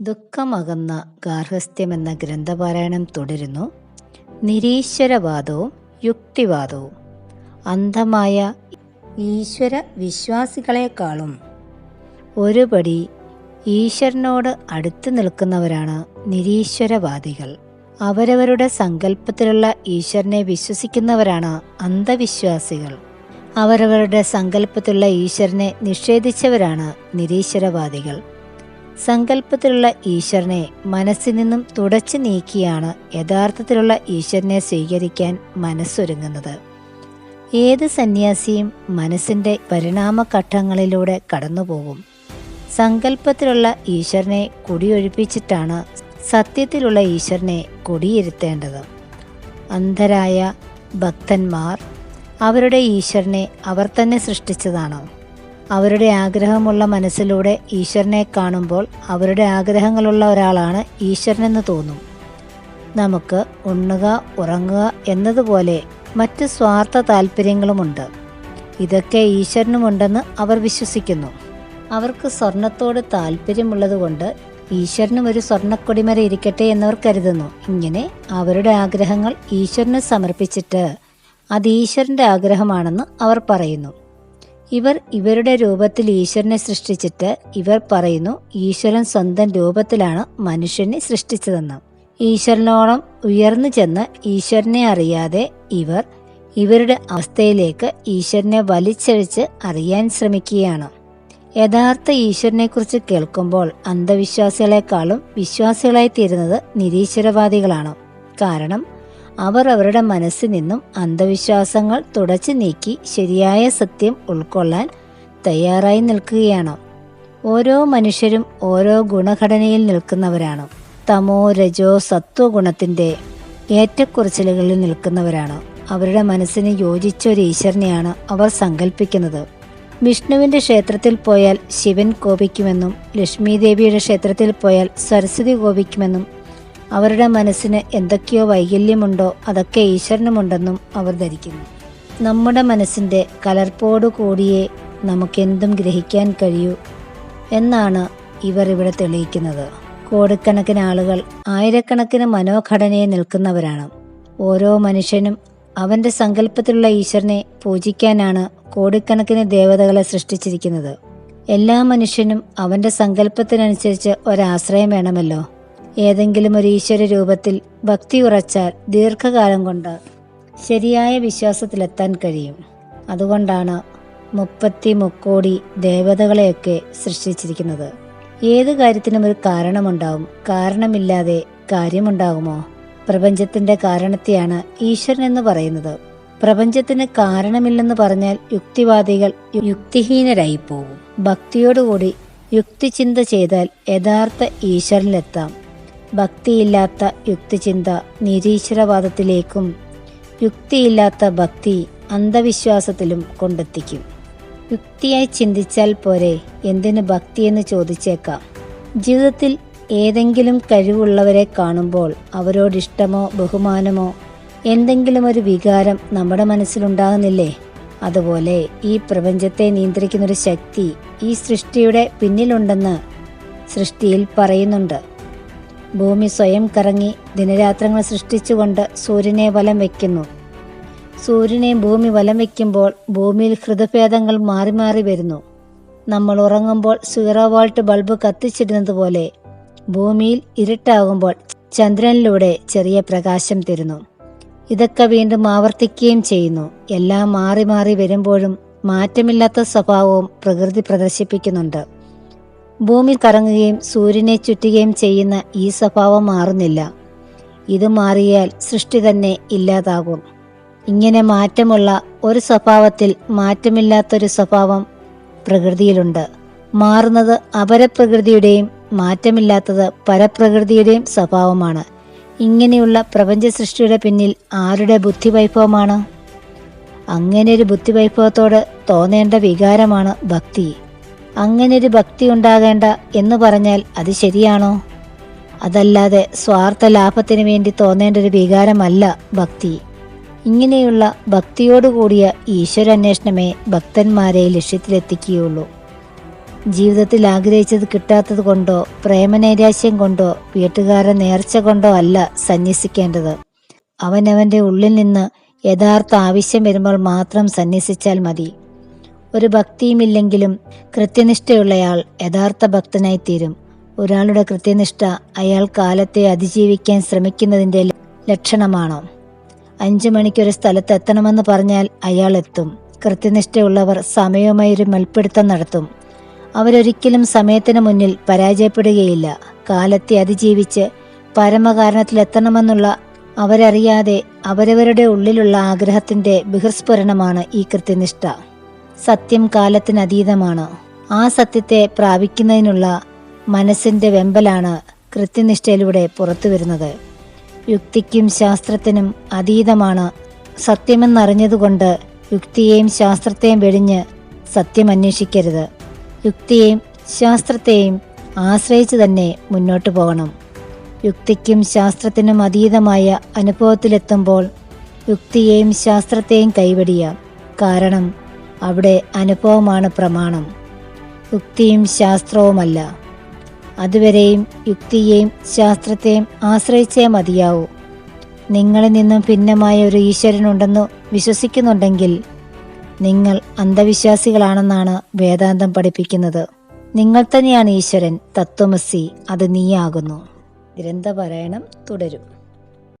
ദുഃഖമകന്ന ഗാർഹസ്ഥ്യമെന്ന ഗ്രന്ഥപാരായണം തുടരുന്നു. നിരീശ്വരവാദവും യുക്തിവാദവും. അന്ധമായ ഈശ്വര വിശ്വാസികളെക്കാളും ഒരുപടി ഈശ്വരനോട് അടുത്തു നിൽക്കുന്നവരാണ് നിരീശ്വരവാദികൾ. അവരവരുടെ സങ്കല്പത്തിലുള്ള ഈശ്വരനെ വിശ്വസിക്കുന്നവരാണ് അന്ധവിശ്വാസികൾ. അവരവരുടെ സങ്കല്പത്തിലുള്ള ഈശ്വരനെ നിഷേധിച്ചവരാണ് നിരീശ്വരവാദികൾ. സങ്കല്പത്തിലുള്ള ഈശ്വരനെ മനസ്സിൽ നിന്നും തുടച്ചു നീക്കിയാണ് യഥാർത്ഥത്തിലുള്ള ഈശ്വരനെ സ്വീകരിക്കാൻ മനസ്സൊരുങ്ങുന്നത്. ഏത് സന്യാസിയും മനസ്സിന്റെ പരിണാമഘട്ടങ്ങളിലൂടെ കടന്നുപോകും. സങ്കല്പത്തിലുള്ള ഈശ്വരനെ കുടിയൊഴിപ്പിച്ചിട്ടാണ് സത്യത്തിലുള്ള ഈശ്വരനെ കുടിയിരുത്തേണ്ടത്. അന്ധരായ ഭക്തന്മാർ അവരുടെ ഈശ്വരനെ അവർ തന്നെ സൃഷ്ടിച്ചതാണോ. അവരുടെ ആഗ്രഹമുള്ള മനസ്സിലൂടെ ഈശ്വരനെ കാണുമ്പോൾ അവരുടെ ആഗ്രഹങ്ങളുള്ള ഒരാളാണ് ഈശ്വരനെന്ന് തോന്നും. നമുക്ക് ഉണ്ണുക ഉറങ്ങുക എന്നതുപോലെ മറ്റ് സ്വാർത്ഥ താല്പര്യങ്ങളുമുണ്ട്. ഇതൊക്കെ ഈശ്വരനുമുണ്ടെന്ന് അവർ വിശ്വസിക്കുന്നു. അവർക്ക് സ്വർണത്തോട് താല്പര്യമുള്ളതുകൊണ്ട് ഈശ്വരനും ഒരു സ്വർണക്കൊടിമര ഇരിക്കട്ടെ എന്നവർ കരുതുന്നു. ഇങ്ങനെ അവരുടെ ആഗ്രഹങ്ങൾ ഈശ്വരന് സമർപ്പിച്ചിട്ട് അത് ഈശ്വരന്റെ ആഗ്രഹമാണെന്ന് അവർ പറയുന്നു. ഇവർ ഇവരുടെ രൂപത്തിൽ ഈശ്വരനെ സൃഷ്ടിച്ചിട്ട് ഇവർ പറയുന്നു ഈശ്വരൻ സ്വന്തം രൂപത്തിലാണ് മനുഷ്യനെ സൃഷ്ടിച്ചതെന്ന്. ഈശ്വരനോളം ഉയർന്നു ചെന്ന് ഈശ്വരനെ അറിയാതെ ഇവർ ഇവരുടെ അവസ്ഥയിലേക്ക് ഈശ്വരനെ വലിച്ചഴിച്ച് അറിയാൻ ശ്രമിക്കുകയാണ്. യഥാർത്ഥ ഈശ്വരനെക്കുറിച്ച് കേൾക്കുമ്പോൾ അന്ധവിശ്വാസികളെക്കാളും വിശ്വാസികളായി തീരുന്നത് നിരീശ്വരവാദികളാണ്. കാരണം അവർ അവരുടെ മനസ്സിൽ നിന്നും അന്ധവിശ്വാസങ്ങൾ തുടച്ചു നീക്കി ശരിയായ സത്യം ഉൾക്കൊള്ളാൻ തയ്യാറായി നിൽക്കുകയാണ്. ഓരോ മനുഷ്യരും ഓരോ ഗുണഘടനയിൽ നിൽക്കുന്നവരാണ്. തമോ രജോ സത്വ ഗുണത്തിന്റെ ഏറ്റക്കുറച്ചിലുകളിൽ നിൽക്കുന്നവരാണ്. അവരുടെ മനസ്സിന് യോജിച്ച ഒരു ഈശ്വരനെയാണ് അവർ സങ്കല്പിക്കുന്നത് വിഷ്ണുവിന്റെ ക്ഷേത്രത്തിൽ പോയാൽ ശിവൻ കോപിക്കുമെന്നും ലക്ഷ്മി ദേവിയുടെ ക്ഷേത്രത്തിൽ പോയാൽ സരസ്വതി കോപിക്കുമെന്നും അവരുടെ മനസ്സിന് എന്തൊക്കെയോ വൈകല്യമുണ്ടോ അതൊക്കെ ഈശ്വരനുമുണ്ടെന്നും അവർ ധരിക്കുന്നു. നമ്മുടെ മനസ്സിന്റെ കലർപ്പോടു കൂടിയേ നമുക്കെന്തും ഗ്രഹിക്കാൻ കഴിയൂ എന്നാണ് ഇവർ ഇവിടെ തെളിയിക്കുന്നത്. കോടിക്കണക്കിന് ആളുകൾ ആയിരക്കണക്കിന് മനോഘടനയെ നിൽക്കുന്നവരാണ്. ഓരോ മനുഷ്യനും അവന്റെ സങ്കല്പത്തിലുള്ള ഈശ്വരനെ പൂജിക്കാനാണ് കോടിക്കണക്കിന് ദേവതകളെ സൃഷ്ടിച്ചിരിക്കുന്നത്. എല്ലാ മനുഷ്യനും അവന്റെ സങ്കല്പത്തിനനുസരിച്ച് ഒരാശ്രയം വേണമല്ലോ. ഏതെങ്കിലും ഒരു ഈശ്വര രൂപത്തിൽ ഭക്തി ഉറച്ചാൽ ദീർഘകാലം കൊണ്ട് ശരിയായ വിശ്വാസത്തിലെത്താൻ കഴിയും. അതുകൊണ്ടാണ് മുപ്പത്തി മുക്കോടി ദേവതകളെയൊക്കെ സൃഷ്ടിച്ചിരിക്കുന്നത്. ഏത് കാര്യത്തിനും ഒരു കാരണമുണ്ടാവും. കാരണമില്ലാതെ കാര്യമുണ്ടാകുമോ പ്രപഞ്ചത്തിന്റെ കാരണത്തെയാണ് ഈശ്വരൻ എന്ന് പറയുന്നത്. പ്രപഞ്ചത്തിന് കാരണമില്ലെന്ന് പറഞ്ഞാൽ യുക്തിവാദികൾ യുക്തിഹീനരായി പോകും ഭക്തിയോടുകൂടി യുക്തിചിന്ത ചെയ്താൽ യഥാർത്ഥ ഈശ്വരനിലെത്താം. ഭക്തിയില്ലാത്ത യുക്തിചിന്ത നിരീശ്വരവാദത്തിലേക്കും യുക്തിയില്ലാത്ത ഭക്തി അന്ധവിശ്വാസത്തിലും കൊണ്ടെത്തിക്കും. യുക്തിയായി ചിന്തിച്ചാൽ പോരെ എന്തിന് ഭക്തിയെന്ന് ചോദിച്ചേക്കാം. ജീവിതത്തിൽ ഏതെങ്കിലും കഴിവുള്ളവരെ കാണുമ്പോൾ അവരോടിഷ്ടമോ ബഹുമാനമോ എന്തെങ്കിലും ഒരു വികാരം നമ്മുടെ മനസ്സിലുണ്ടാകുന്നില്ലേ? അതുപോലെ ഈ പ്രപഞ്ചത്തെ നിയന്ത്രിക്കുന്നൊരു ശക്തി ഈ സൃഷ്ടിയുടെ പിന്നിലുണ്ടെന്ന് സൃഷ്ടിയിൽ പറയുന്നുണ്ട്. ഭൂമി സ്വയം കറങ്ങി ദിനരാത്രങ്ങൾ സൃഷ്ടിച്ചുകൊണ്ട് സൂര്യനെ വലം വയ്ക്കുന്നു. സൂര്യനെ ഭൂമി വലം വയ്ക്കുമ്പോൾ ഭൂമിയിൽ ഹൃദഭേദങ്ങൾ മാറി മാറി വരുന്നു. നമ്മൾ ഉറങ്ങുമ്പോൾ സീറോ വോൾട്ട് ബൾബ് കത്തിച്ചിരുന്നത് പോലെ ഭൂമിയിൽ ഇരുട്ടാകുമ്പോൾ ചന്ദ്രനിലൂടെ ചെറിയ പ്രകാശം തരുന്നു. ഇതൊക്കെ വീണ്ടും ആവർത്തിക്കുകയും ചെയ്യുന്നു. എല്ലാം മാറി മാറി വരുമ്പോഴും മാറ്റമില്ലാത്ത സ്വഭാവവും പ്രകൃതി പ്രദർശിപ്പിക്കുന്നുണ്ട്. ഭൂമി കറങ്ങുകയും സൂര്യനെ ചുറ്റുകയും ചെയ്യുന്ന ഈ സ്വഭാവം മാറുന്നില്ല. ഇത് മാറിയാൽ സൃഷ്ടി തന്നെ ഇല്ലാതാകും. ഇങ്ങനെ മാറ്റമുള്ള ഒരു സ്വഭാവത്തിൽ മാറ്റമില്ലാത്തൊരു സ്വഭാവം പ്രകൃതിയിലുണ്ട്. മാറുന്നത് അപരപ്രകൃതിയുടെയും മാറ്റമില്ലാത്തത് പരപ്രകൃതിയുടെയും സ്വഭാവമാണ്. ഇങ്ങനെയുള്ള പ്രപഞ്ച സൃഷ്ടിയുടെ പിന്നിൽ ആരുടെ ബുദ്ധിവൈഭവമാണ്? അങ്ങനെ ഒരു ബുദ്ധിവൈഭവത്തോട് തോന്നേണ്ട വികാരമാണ് ഭക്തി. അങ്ങനെ ഒരു ഭക്തി ഉണ്ടാകേണ്ട എന്ന് പറഞ്ഞാൽ അത് ശരിയാണോ? അതല്ലാതെ സ്വാർത്ഥ ലാഭത്തിന് വേണ്ടി തോന്നേണ്ട ഒരു വികാരമല്ല ഭക്തി. ഇങ്ങനെയുള്ള ഭക്തിയോടുകൂടിയ ഈശ്വരാന്വേഷണമേ ഭക്തന്മാരെ ലക്ഷ്യത്തിലെത്തിക്കുകയുള്ളൂ. ജീവിതത്തിൽ ആഗ്രഹിച്ചത് കിട്ടാത്തത് കൊണ്ടോ പ്രേമനൈരാശ്യം കൊണ്ടോ വീട്ടുകാരൻ നേർച്ച കൊണ്ടോ അല്ല സന്യസിക്കേണ്ടത്. അവനവന്റെ ഉള്ളിൽ നിന്ന് യഥാർത്ഥ ആവശ്യം വരുമ്പോൾ മാത്രം സന്യസിച്ചാൽ മതി. ഒരു ഭക്തിയുമില്ലെങ്കിലും കൃത്യനിഷ്ഠയുള്ളയാൾ യഥാർത്ഥ ഭക്തനായി തീരും ഒരാളുടെ കൃത്യനിഷ്ഠ അയാൾ കാലത്തെ അതിജീവിക്കാൻ ശ്രമിക്കുന്നതിന്റെ ലക്ഷണമാണോ? അഞ്ചു മണിക്കൊരു സ്ഥലത്ത് എത്തണമെന്ന് പറഞ്ഞാൽ അയാൾ എത്തും. കൃത്യനിഷ്ഠയുള്ളവർ സമയവുമായി ഒരു മൽപ്പിടുത്തം നടത്തും. അവരൊരിക്കലും സമയത്തിന് മുന്നിൽ പരാജയപ്പെടുകയില്ല. കാലത്തെ അതിജീവിച്ച് പരമകാരണത്തിലെത്തണമെന്നുള്ള അവരറിയാതെ അവരവരുടെ ഉള്ളിലുള്ള ആഗ്രഹത്തിന്റെ ബഹിർസ്ഫുരണമാണ് ഈ കൃത്യനിഷ്ഠ. സത്യം കാലത്തിനതീതമാണ്. ആ സത്യത്തെ പ്രാപിക്കുന്നതിനുള്ള മനസ്സിന്റെ വെമ്പലാണ് കൃത്യനിഷ്ഠയിലൂടെ പുറത്തു വരുന്നത്. യുക്തിക്കും ശാസ്ത്രത്തിനും അതീതമാണ് സത്യമെന്നറിഞ്ഞതുകൊണ്ട് യുക്തിയെയും ശാസ്ത്രത്തെയും വെടിഞ്ഞ് സത്യം അന്വേഷിക്കരുത് യുക്തിയെയും ശാസ്ത്രത്തെയും ആശ്രയിച്ച് തന്നെ മുന്നോട്ടു പോകണം. യുക്തിക്കും ശാസ്ത്രത്തിനും അതീതമായ അനുഭവത്തിലെത്തുമ്പോൾ യുക്തിയെയും ശാസ്ത്രത്തെയും കൈവടിയാം കാരണം അവിടെ അനുഭവമാണ് പ്രമാണം. യുക്തിയും ശാസ്ത്രവുമല്ല. അതുവരെയും യുക്തിയെയും ശാസ്ത്രത്തെയും ആശ്രയിച്ചേ മതിയാവൂ. നിങ്ങളിൽ നിന്നും ഭിന്നമായ ഒരു ഈശ്വരനുണ്ടെന്ന് വിശ്വസിക്കുന്നുണ്ടെങ്കിൽ നിങ്ങൾ അന്ധവിശ്വാസികളാണെന്നാണ് വേദാന്തം പഠിപ്പിക്കുന്നത്. നിങ്ങൾ തന്നെയാണ് ഈശ്വരൻ തത്വമസി അത് നീയാകുന്നു. ഗ്രന്ഥപാരായണം തുടരും.